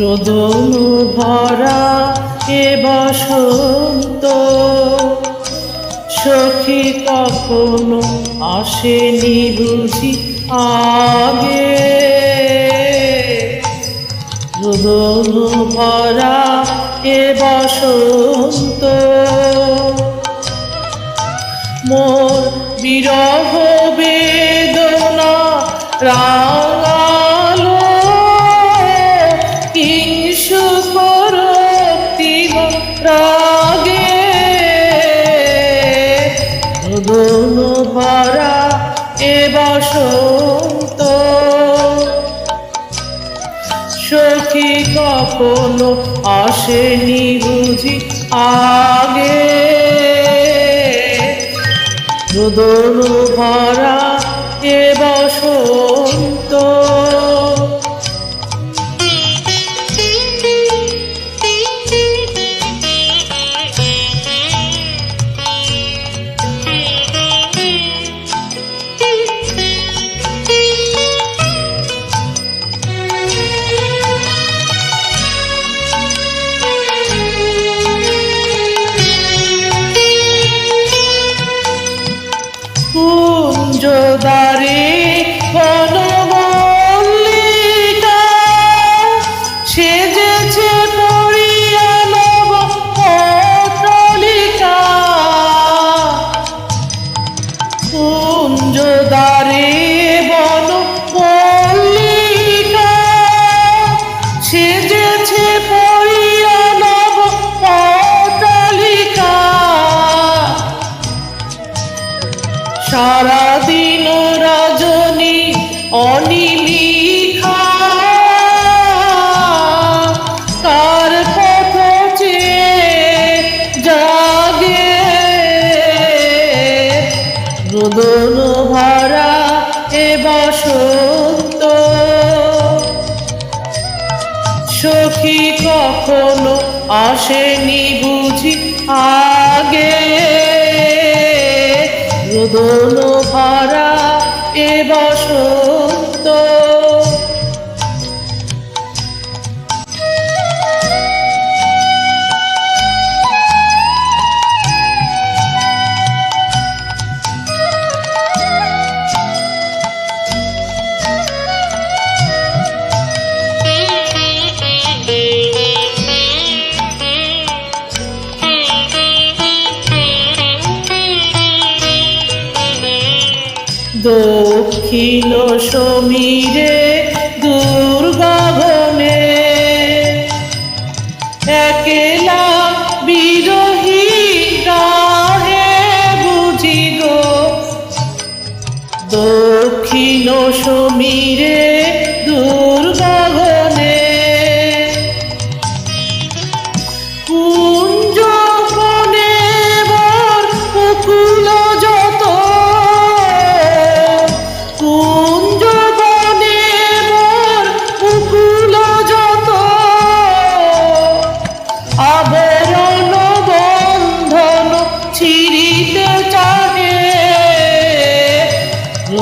রোদন ভরা এ বসন্ত। সখী কখনো আসেনি বুঝি আগে। রোদন ভরা এ বসন্ত। মোর বিরহ বেদনা রাঙালো কখনো আসেনি বুঝি আগে। রোদন ভরা এ বসন্ত কুঞ্জদারে সারাদিন রজনী অনিমিখা তার পথ জাগে? রোদন ভরা সখী কখনো আসেনি বুঝি আগে। রোদন ভরা এ বসন্ত দক্ষিণ সমীরে দুর্গাবনে একেলা বিরোহী গাহে বুঝি গো? দক্ষিণ সমীরে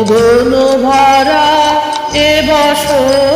রোদন ভরা এ বসন্ত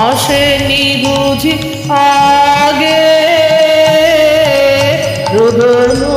আসেনি বুঝি আগে রোদন